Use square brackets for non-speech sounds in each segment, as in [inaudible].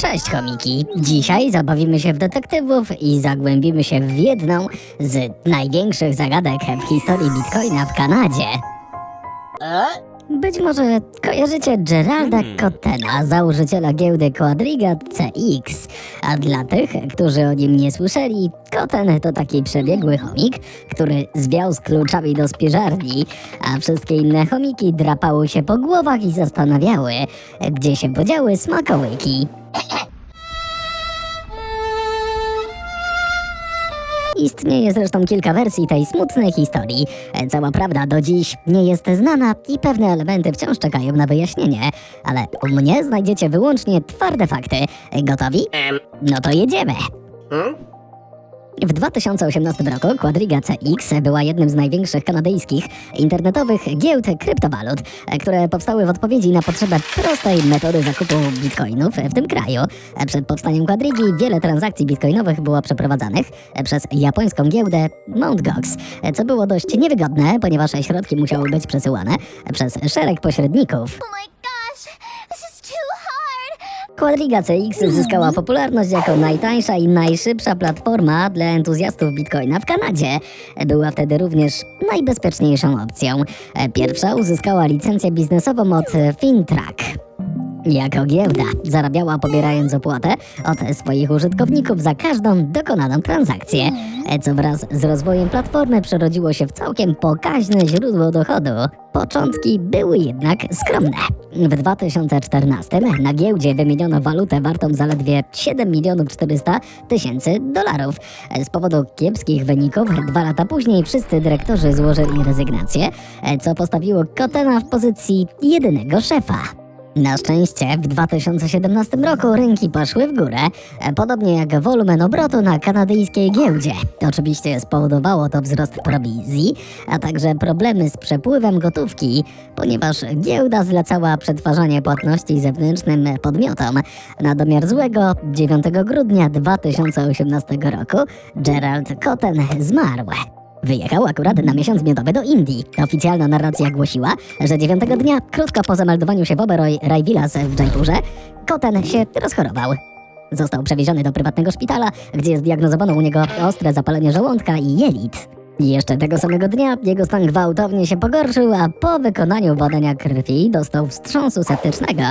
Cześć chomiki! Dzisiaj zabawimy się w detektywów i zagłębimy się w jedną z największych zagadek w historii Bitcoina w Kanadzie. Być może kojarzycie Geralda Cottena, założyciela giełdy Quadriga CX. A dla tych, którzy o nim nie słyszeli, Cotten to taki przebiegły chomik, który zwiał z kluczami do spiżarni, a wszystkie inne chomiki drapały się po głowach i zastanawiały, gdzie się podziały smakołyki. [laughs] Istnieje zresztą kilka wersji tej smutnej historii. Cała prawda do dziś nie jest znana i pewne elementy wciąż czekają na wyjaśnienie, ale u mnie znajdziecie wyłącznie twarde fakty. Gotowi? No to jedziemy! hmm? W 2018 roku Quadriga CX była jednym z największych kanadyjskich internetowych giełd kryptowalut, które powstały w odpowiedzi na potrzebę prostej metody zakupu bitcoinów w tym kraju. Przed powstaniem Quadrigi wiele transakcji bitcoinowych było przeprowadzanych przez japońską giełdę Mt. Gox, co było dość niewygodne, ponieważ środki musiały być przesyłane przez szereg pośredników. Quadriga CX zyskała popularność jako najtańsza i najszybsza platforma dla entuzjastów Bitcoina w Kanadzie. Była wtedy również najbezpieczniejszą opcją. Pierwsza uzyskała licencję biznesową od FinTrack. Jako giełda zarabiała pobierając opłatę od swoich użytkowników za każdą dokonaną transakcję, co wraz z rozwojem platformy przerodziło się w całkiem pokaźne źródło dochodu. Początki były jednak skromne. W 2014 na giełdzie wymieniono walutę wartą zaledwie 7 milionów 400 tysięcy dolarów. Z powodu kiepskich wyników dwa lata później wszyscy dyrektorzy złożyli rezygnację, co postawiło Kotena w pozycji jedynego szefa. Na szczęście w 2017 roku rynki poszły w górę, e, podobnie jak wolumen obrotu na kanadyjskiej giełdzie. Oczywiście spowodowało to wzrost prowizji, a także problemy z przepływem gotówki, ponieważ giełda zlecała przetwarzanie płatności zewnętrznym podmiotom. Na domiar złego 9 grudnia 2018 roku Gerald Cotten zmarł. Wyjechał akurat na miesiąc miodowy do Indii. Oficjalna narracja głosiła, że dziewiątego dnia, krótko po zameldowaniu się w Oberoi Rajvilas w Jaipurze, Koten się rozchorował. Został przewieziony do prywatnego szpitala, gdzie zdiagnozowano u niego ostre zapalenie żołądka i jelit. Jeszcze tego samego dnia jego stan gwałtownie się pogorszył, a po wykonaniu badania krwi dostał wstrząsu septycznego.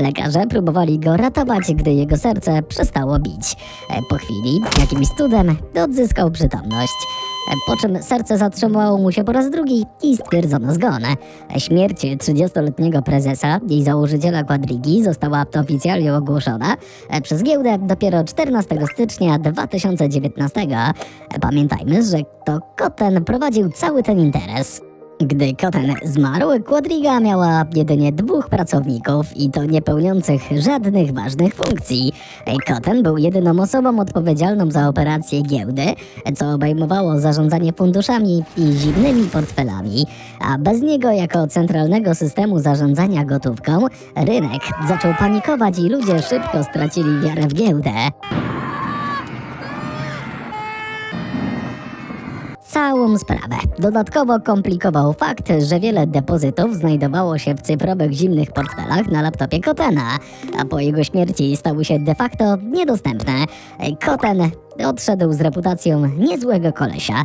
Lekarze próbowali go ratować, gdy jego serce przestało bić. E, Po chwili, jakimś cudem, odzyskał przytomność. Po czym serce zatrzymało mu się po raz drugi i stwierdzono zgon. E, Śmierć 30-letniego prezesa i założyciela Quadrigi została oficjalnie ogłoszona e, przez giełdę dopiero 14 stycznia 2019. E, Pamiętajmy, że to Kotten prowadził cały ten interes. Gdy Kotten zmarł, Quadriga miała jedynie dwóch pracowników i to nie pełniących żadnych ważnych funkcji. Kotten był jedyną osobą odpowiedzialną za operacje giełdy, co obejmowało zarządzanie funduszami i zimnymi portfelami, a bez niego jako centralnego systemu zarządzania gotówką, rynek zaczął panikować i ludzie szybko stracili wiarę w giełdę. Całą sprawę. Dodatkowo komplikował fakt, że wiele depozytów znajdowało się w cyfrowych zimnych portfelach na laptopie Kotena, a po jego śmierci stały się de facto niedostępne. Koten odszedł z reputacją niezłego kolesia.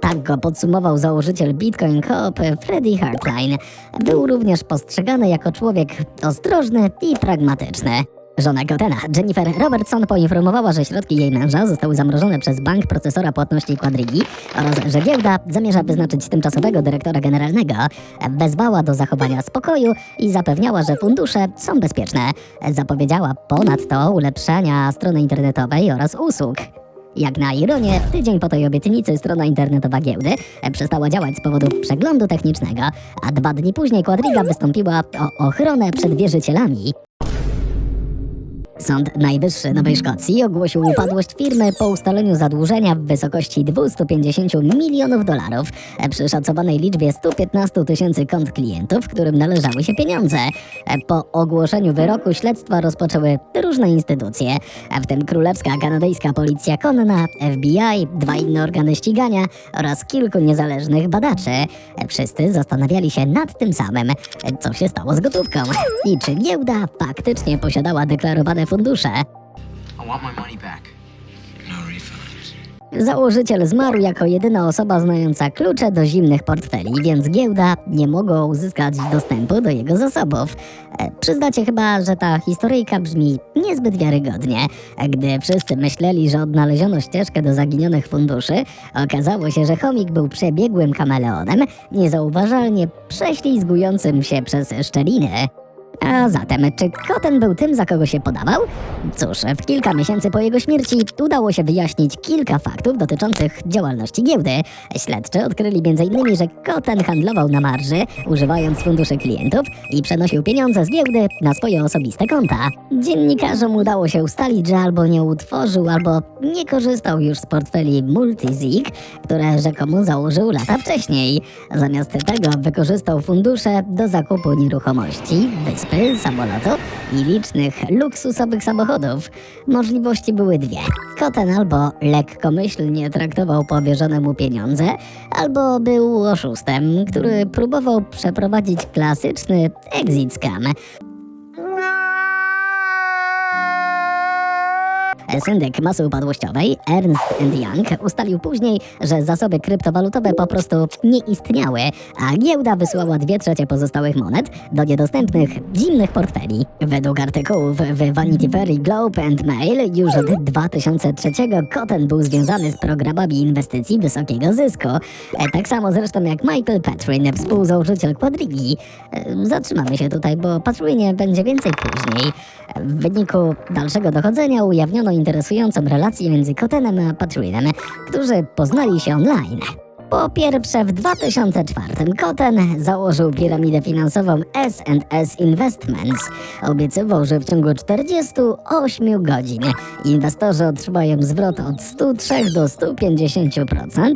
Tak go podsumował założyciel Bitcoin Coop Freddie Hartline. Był również postrzegany jako człowiek ostrożny i pragmatyczny. Żona Gotena, Jennifer Robertson, poinformowała, że środki jej męża zostały zamrożone przez bank procesora płatności Quadrigi oraz że giełda zamierza wyznaczyć tymczasowego dyrektora generalnego. Wezwała do zachowania spokoju i zapewniała, że fundusze są bezpieczne. Zapowiedziała ponadto ulepszenia strony internetowej oraz usług. Jak na ironię, tydzień po tej obietnicy strona internetowa giełdy przestała działać z powodu przeglądu technicznego, a dwa dni później Quadriga wystąpiła o ochronę przed wierzycielami. Sąd Najwyższy Nowej Szkocji ogłosił upadłość firmy po ustaleniu zadłużenia w wysokości 250 milionów dolarów przy szacowanej liczbie 115 tysięcy kont klientów, którym należały się pieniądze. Po ogłoszeniu wyroku śledztwa rozpoczęły różne instytucje, w tym Królewska Kanadyjska Policja Konna, FBI, dwa inne organy ścigania oraz kilku niezależnych badaczy. Wszyscy zastanawiali się nad tym samym, co się stało z gotówką i czy giełda faktycznie posiadała deklarowane fundusze. No. Założyciel zmarł jako jedyna osoba znająca klucze do zimnych portfeli, więc giełda nie mogła uzyskać dostępu do jego zasobów. E, Przyznacie chyba, że ta historyjka brzmi niezbyt wiarygodnie. E, Gdy wszyscy myśleli, że odnaleziono ścieżkę do zaginionych funduszy, okazało się, że chomik był przebiegłym kameleonem, niezauważalnie prześlizgującym się przez szczeliny. A zatem, czy Koten był tym, za kogo się podawał? Cóż, w kilka miesięcy po jego śmierci udało się wyjaśnić kilka faktów dotyczących działalności giełdy. Śledczy odkryli m.in., że Koten handlował na marży, używając funduszy klientów i przenosił pieniądze z giełdy na swoje osobiste konta. Dziennikarzom udało się ustalić, że albo nie utworzył, albo nie korzystał już z portfeli Multisig, które rzekomo założył lata wcześniej. Zamiast tego wykorzystał fundusze do zakupu nieruchomości, wyspy, samolotu i licznych luksusowych samochodów. Możliwości były dwie. Koten albo lekkomyślnie traktował powierzone mu pieniądze, albo był oszustem, który próbował przeprowadzić klasyczny exit scam. Syndyk masy upadłościowej Ernst Young ustalił później, że zasoby kryptowalutowe po prostu nie istniały, a giełda wysłała dwie trzecie pozostałych monet do niedostępnych zimnych portfeli. Według artykułów w Vanity Fair, Globe and Mail już od 2003 Cotton był związany z programami inwestycji wysokiego zysku. E, Tak samo zresztą jak Michael Patrin, współzałożyciel Quadrigi. E, Zatrzymamy się tutaj, bo Patrinie będzie więcej później. W wyniku dalszego dochodzenia ujawniono interesującą relację między Kotenem a Patrinem, którzy poznali się online. Po pierwsze, w 2004 Koten założył piramidę finansową S&S Investments. Obiecywał, że w ciągu 48 godzin inwestorzy otrzymają zwrot od 103 do 150%,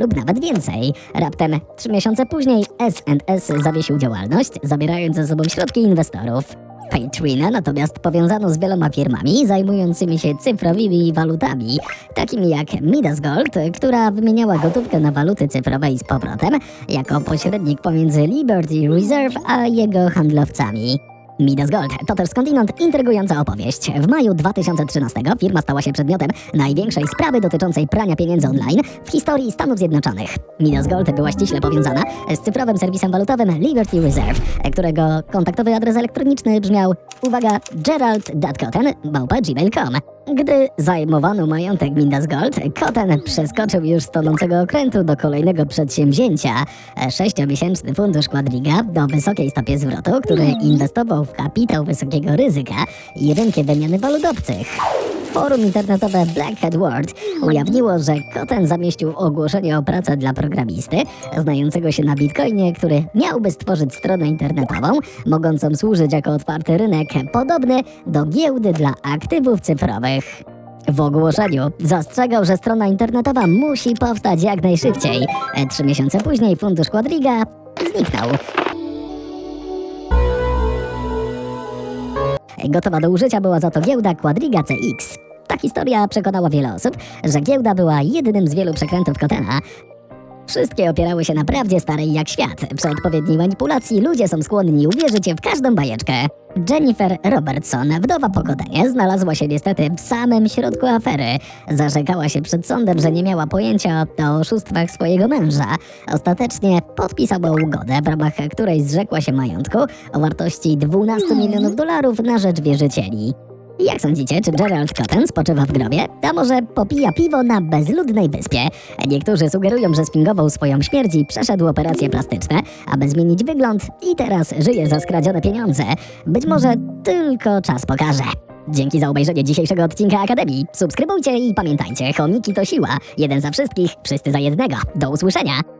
lub nawet więcej. Raptem trzy miesiące później S&S zawiesił działalność, zabierając ze sobą środki inwestorów. Patrina natomiast powiązano z wieloma firmami zajmującymi się cyfrowymi walutami, takimi jak Midas Gold, która wymieniała gotówkę na waluty cyfrowe i z powrotem, jako pośrednik pomiędzy Liberty Reserve a jego handlowcami. Midas Gold to też skądinąd intrygująca opowieść. W maju 2013 firma stała się przedmiotem największej sprawy dotyczącej prania pieniędzy online w historii Stanów Zjednoczonych. Midas Gold była ściśle powiązana z cyfrowym serwisem walutowym Liberty Reserve, którego kontaktowy adres elektroniczny brzmiał, uwaga, gerald.cotton.gmail.com. Gdy zajmowano majątek Midas Gold, Cotton przeskoczył już tonącego okrętu do kolejnego przedsięwzięcia. Sześciomiesięczny fundusz Quadriga do wysokiej stopie zwrotu, który inwestował w kapitał wysokiego ryzyka i rynki wymiany walut obcych. Forum internetowe Black Hat World ujawniło, że Koten zamieścił ogłoszenie o pracę dla programisty znającego się na Bitcoinie, który miałby stworzyć stronę internetową, mogącą służyć jako otwarty rynek podobny do giełdy dla aktywów cyfrowych. W ogłoszeniu zastrzegał, że strona internetowa musi powstać jak najszybciej. Trzy miesiące później fundusz Quadriga zniknął. Gotowa do użycia była za to giełda Quadriga CX. Ta historia przekonała wiele osób, że giełda była jedynym z wielu przekrętów Kotena. Wszystkie opierały się na prawdzie starej jak świat. Przy odpowiedniej manipulacji ludzie są skłonni uwierzyć w każdą bajeczkę. Jennifer Robertson, wdowa po Kotenie, znalazła się niestety w samym środku afery. Zarzekała się przed sądem, że nie miała pojęcia o oszustwach swojego męża. Ostatecznie podpisała ugodę, w ramach której zrzekła się majątku o wartości 12 milionów dolarów na rzecz wierzycieli. Jak sądzicie, czy Gerald Cotton spoczywa w grobie? A może popija piwo na bezludnej wyspie? Niektórzy sugerują, że spingował swoją śmierć i przeszedł operacje plastyczne, aby zmienić wygląd i teraz żyje za skradzione pieniądze. Być może tylko czas pokaże. Dzięki za obejrzenie dzisiejszego odcinka Akademii. Subskrybujcie i pamiętajcie, chomiki to siła. Jeden za wszystkich, wszyscy za jednego. Do usłyszenia!